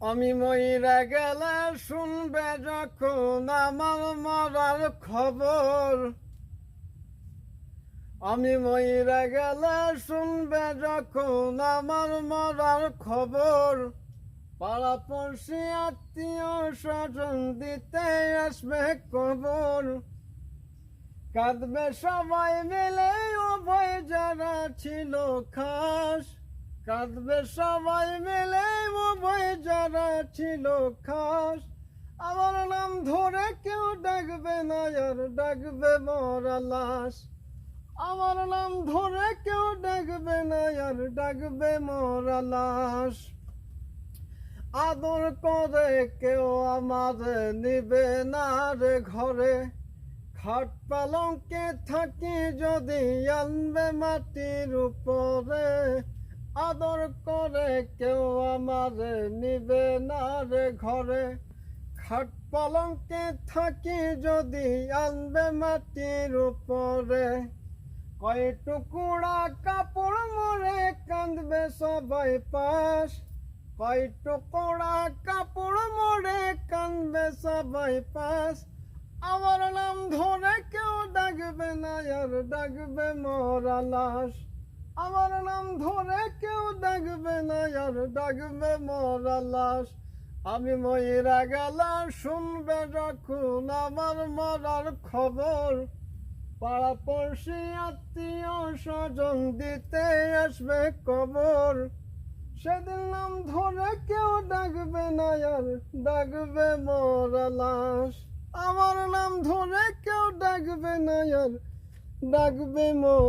আমি মইরা গেলে শুনবে যখন আমার মরার খবর। আমি মইরা গেলে শুনবে যখন আমার মরার খবর। পাড়াপড়শি আত্মীয় স্বজন দিতে আসবে কবর। কাঁদবে সবাই মিলে, উভয় যারা ছিল খাস। কাঁদবে সবাই মিলে উভয় যারা ছিল খাস, আমার নাম ধরে কেউ ডাকবে না, আর ডাকবে মরা লাশ। আমার নাম ধরে কেউ ডাকবে না, আর ডাকবে মরা লাশ। আদর করে কেউ আমার নিবে না রে ঘরে। খাট পালঙ্কে থাকি যদি আনবে মাটির উপরে। আদর করে কেউ আমার নিবে না রে ঘরে। খাট পালঙ্কে থাকি যদি আনবে মাটির উপরে। কয় টুকুরা কাপড় মরে কাঁদবে সবাই পাশ। কয় টুকুরা কাপড় মরে কাঁদবে সবাই পাশ। আমার নাম ধরে কেউ ডাকবে না, আর ডাকবে মরা লাশ। আমার নাম ধরে কেউ ডাকবে না, আর ডাকবে মরা লাশ। আমি ময়রা গেলাম, শুনবে যখন আমার মরার খবর। পাড়া পড়শি আত্মীয় স্বজন দিতে আসবে কবর। সেদিন নাম ধরে কেউ ডাকবে না, আর ডাকবে মরা লাশ। আমার নাম ধরে কেউ ডাকবে না, আর ডাকবে মোর